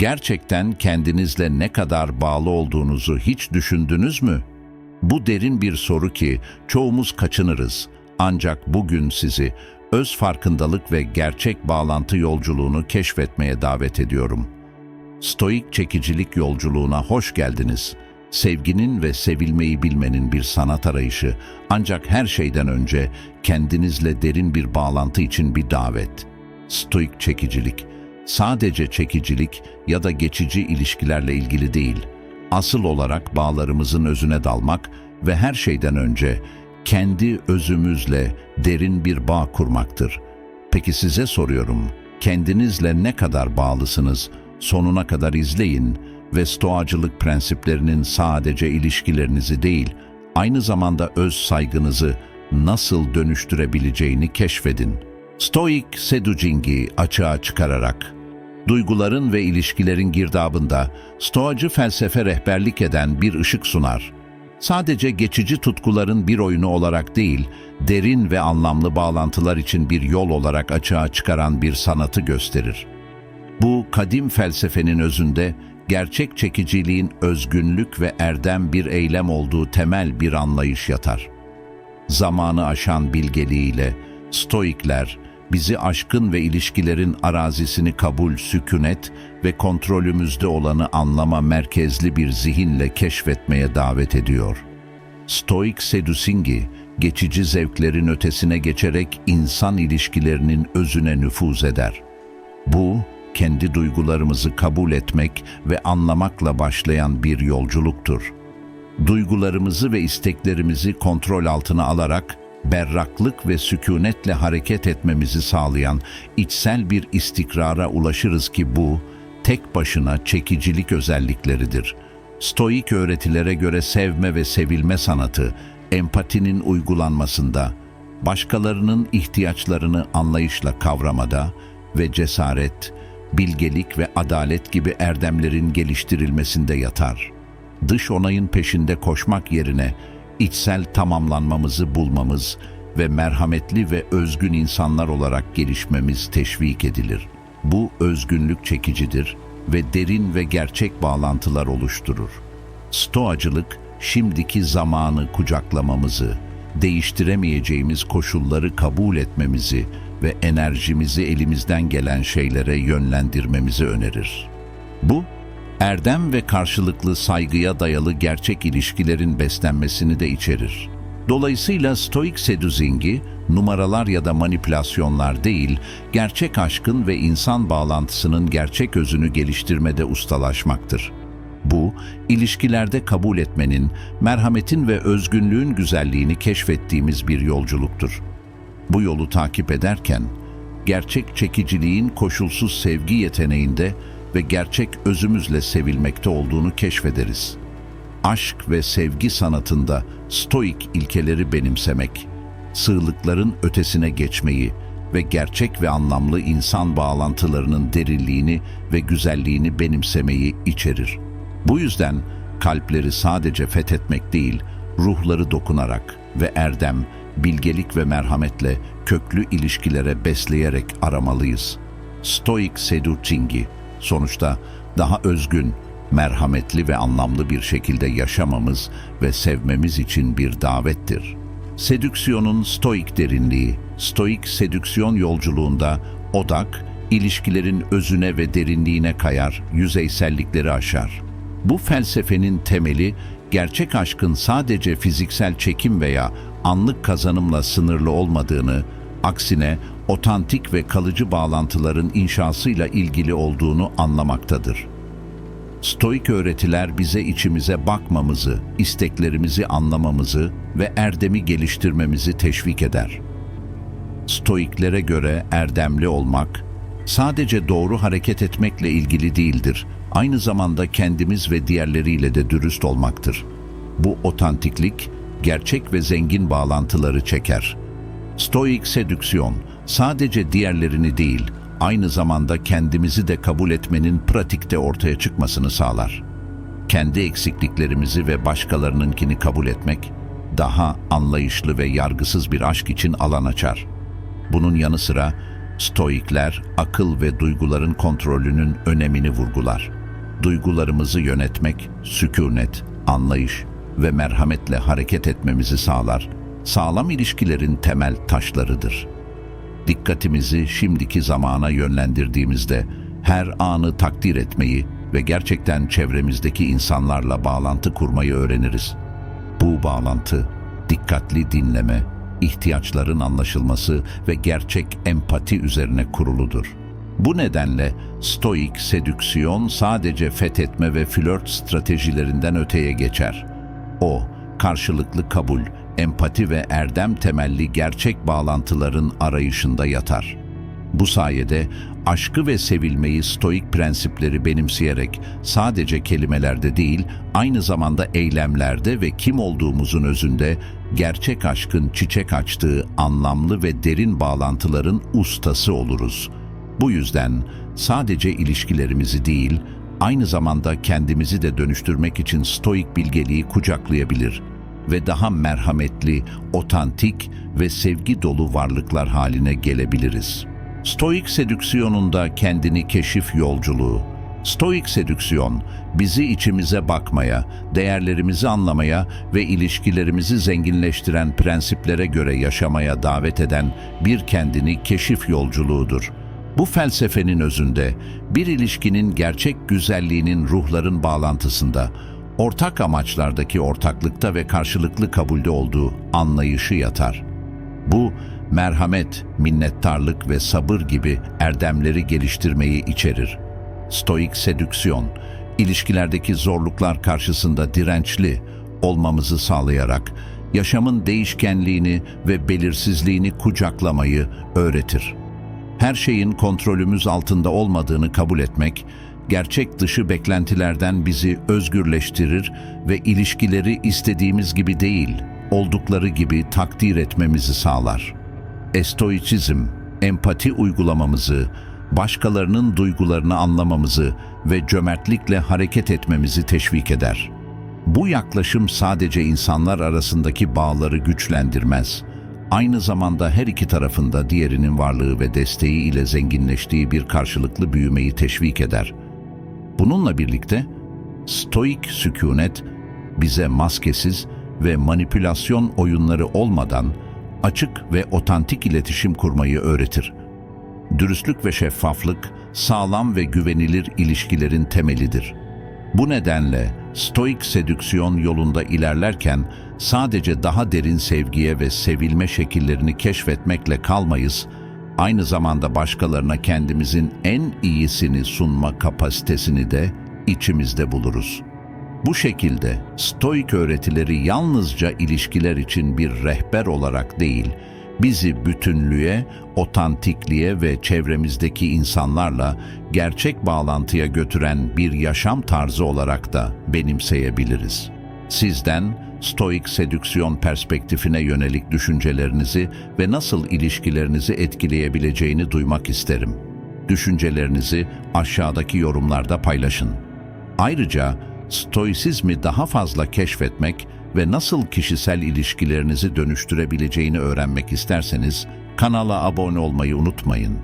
Gerçekten kendinizle ne kadar bağlı olduğunuzu hiç düşündünüz mü? Bu derin bir soru ki çoğumuz kaçınırız. Ancak bugün sizi öz farkındalık ve gerçek bağlantı yolculuğunu keşfetmeye davet ediyorum. Stoik çekicilik yolculuğuna hoş geldiniz. Sevginin ve sevilmeyi bilmenin bir sanat arayışı ancak her şeyden önce kendinizle derin bir bağlantı için bir davet. Stoik çekicilik sadece çekicilik ya da geçici ilişkilerle ilgili değil. Asıl olarak bağlarımızın özüne dalmak ve her şeyden önce kendi özümüzle derin bir bağ kurmaktır. Peki size soruyorum, kendinizle ne kadar bağlısınız? Sonuna kadar izleyin ve stoacılık prensiplerinin sadece ilişkilerinizi değil, aynı zamanda öz saygınızı nasıl dönüştürebileceğini keşfedin. Stoik seducing'i açığa çıkararak, duyguların ve ilişkilerin girdabında stoacı felsefe rehberlik eden bir ışık sunar. Sadece geçici tutkuların bir oyunu olarak değil, derin ve anlamlı bağlantılar için bir yol olarak açığa çıkaran bir sanatı gösterir. Bu kadim felsefenin özünde gerçek çekiciliğin özgünlük ve erdem bir eylem olduğu temel bir anlayış yatar. Zamanı aşan bilgeliğiyle Stoikler bizi aşkın ve ilişkilerin arazisini kabul, sükunet ve kontrolümüzde olanı anlama merkezli bir zihinle keşfetmeye davet ediyor. Stoik sedusingi, geçici zevklerin ötesine geçerek insan ilişkilerinin özüne nüfuz eder. Bu, kendi duygularımızı kabul etmek ve anlamakla başlayan bir yolculuktur. Duygularımızı ve isteklerimizi kontrol altına alarak berraklık ve sükunetle hareket etmemizi sağlayan içsel bir istikrara ulaşırız ki bu, tek başına çekicilik özellikleridir. Stoik öğretilere göre sevme ve sevilme sanatı, empatinin uygulanmasında, başkalarının ihtiyaçlarını anlayışla kavramada ve cesaret, bilgelik ve adalet gibi erdemlerin geliştirilmesinde yatar. Dış onayın peşinde koşmak yerine içsel tamamlanmamızı bulmamız ve merhametli ve özgün insanlar olarak gelişmemiz teşvik edilir. Bu özgünlük çekicidir ve derin ve gerçek bağlantılar oluşturur. Stoacılık, şimdiki zamanı kucaklamamızı, değiştiremeyeceğimiz koşulları kabul etmemizi ve enerjimizi elimizden gelen şeylere yönlendirmemizi önerir. Bu, erdem ve karşılıklı saygıya dayalı gerçek ilişkilerin beslenmesini de içerir. Dolayısıyla stoik seduzingi, numaralar ya da manipülasyonlar değil, gerçek aşkın ve insan bağlantısının gerçek özünü geliştirmede ustalaşmaktır. Bu, ilişkilerde kabul etmenin, merhametin ve özgünlüğün güzelliğini keşfettiğimiz bir yolculuktur. Bu yolu takip ederken, gerçek çekiciliğin koşulsuz sevgi yeteneğinde ve gerçek özümüzle sevilmekte olduğunu keşfederiz. Aşk ve sevgi sanatında stoik ilkeleri benimsemek, sığlıkların ötesine geçmeyi ve gerçek ve anlamlı insan bağlantılarının derinliğini ve güzelliğini benimsemeyi içerir. Bu yüzden kalpleri sadece fethetmek değil, ruhları dokunarak ve erdem, bilgelik ve merhametle köklü ilişkilere besleyerek aramalıyız. Stoik seducing'i Sonuçta daha özgün, merhametli ve anlamlı bir şekilde yaşamamız ve sevmemiz için bir davettir. Sedüksiyonun stoik derinliği, stoik sedüksiyon yolculuğunda odak, ilişkilerin özüne ve derinliğine kayar, yüzeysellikleri aşar. Bu felsefenin temeli, gerçek aşkın sadece fiziksel çekim veya anlık kazanımla sınırlı olmadığını, aksine otantik ve kalıcı bağlantıların inşasıyla ilgili olduğunu anlamaktadır. Stoik öğretiler bize içimize bakmamızı, isteklerimizi anlamamızı ve erdemi geliştirmemizi teşvik eder. Stoiklere göre erdemli olmak, sadece doğru hareket etmekle ilgili değildir, aynı zamanda kendimiz ve diğerleriyle de dürüst olmaktır. Bu otantiklik, gerçek ve zengin bağlantıları çeker. Stoik sedüksiyon, sadece diğerlerini değil, aynı zamanda kendimizi de kabul etmenin pratikte ortaya çıkmasını sağlar. Kendi eksikliklerimizi ve başkalarınınkini kabul etmek, daha anlayışlı ve yargısız bir aşk için alan açar. Bunun yanı sıra Stoikler akıl ve duyguların kontrolünün önemini vurgular. Duygularımızı yönetmek, sükunet, anlayış ve merhametle hareket etmemizi sağlar. Sağlam ilişkilerin temel taşlarıdır. Dikkatimizi şimdiki zamana yönlendirdiğimizde her anı takdir etmeyi ve gerçekten çevremizdeki insanlarla bağlantı kurmayı öğreniriz. Bu bağlantı, dikkatli dinleme, ihtiyaçların anlaşılması ve gerçek empati üzerine kuruludur. Bu nedenle stoik sedüksiyon sadece fethetme ve flört stratejilerinden öteye geçer. O, karşılıklı kabul, empati ve erdem temelli gerçek bağlantıların arayışında yatar. Bu sayede aşkı ve sevilmeyi stoik prensipleri benimseyerek sadece kelimelerde değil, aynı zamanda eylemlerde ve kim olduğumuzun özünde gerçek aşkın çiçek açtığı anlamlı ve derin bağlantıların ustası oluruz. Bu yüzden sadece ilişkilerimizi değil, aynı zamanda kendimizi de dönüştürmek için stoik bilgeliği kucaklayabilir ve daha merhametli, otantik ve sevgi dolu varlıklar haline gelebiliriz. Stoik sedüksiyonunda kendini keşif yolculuğu. Stoik sedüksiyon bizi içimize bakmaya, değerlerimizi anlamaya ve ilişkilerimizi zenginleştiren prensiplere göre yaşamaya davet eden bir kendini keşif yolculuğudur. Bu felsefenin özünde bir ilişkinin gerçek güzelliğinin ruhların bağlantısında, ortak amaçlardaki ortaklıkta ve karşılıklı kabulde olduğu anlayışı yatar. Bu, merhamet, minnettarlık ve sabır gibi erdemleri geliştirmeyi içerir. Stoik sedüksiyon, ilişkilerdeki zorluklar karşısında dirençli olmamızı sağlayarak yaşamın değişkenliğini ve belirsizliğini kucaklamayı öğretir. Her şeyin kontrolümüz altında olmadığını kabul etmek, gerçek dışı beklentilerden bizi özgürleştirir ve ilişkileri istediğimiz gibi değil, oldukları gibi takdir etmemizi sağlar. Estoicizm, empati uygulamamızı, başkalarının duygularını anlamamızı ve cömertlikle hareket etmemizi teşvik eder. Bu yaklaşım sadece insanlar arasındaki bağları güçlendirmez, aynı zamanda her iki tarafında diğerinin varlığı ve desteği ile zenginleştiği bir karşılıklı büyümeyi teşvik eder. Bununla birlikte stoik sükunet bize maskesiz ve manipülasyon oyunları olmadan açık ve otantik iletişim kurmayı öğretir. Dürüstlük ve şeffaflık sağlam ve güvenilir ilişkilerin temelidir. Bu nedenle stoik sedüksiyon yolunda ilerlerken sadece daha derin sevgiye ve sevilme şekillerini keşfetmekle kalmayız, aynı zamanda başkalarına kendimizin en iyisini sunma kapasitesini de içimizde buluruz. Bu şekilde stoik öğretileri yalnızca ilişkiler için bir rehber olarak değil, bizi bütünlüğe, otantikliğe ve çevremizdeki insanlarla gerçek bağlantıya götüren bir yaşam tarzı olarak da benimseyebiliriz. Sizden stoik sedüksiyon perspektifine yönelik düşüncelerinizi ve nasıl ilişkilerinizi etkileyebileceğini duymak isterim. Düşüncelerinizi aşağıdaki yorumlarda paylaşın. Ayrıca stoisizmi daha fazla keşfetmek ve nasıl kişisel ilişkilerinizi dönüştürebileceğini öğrenmek isterseniz kanala abone olmayı unutmayın.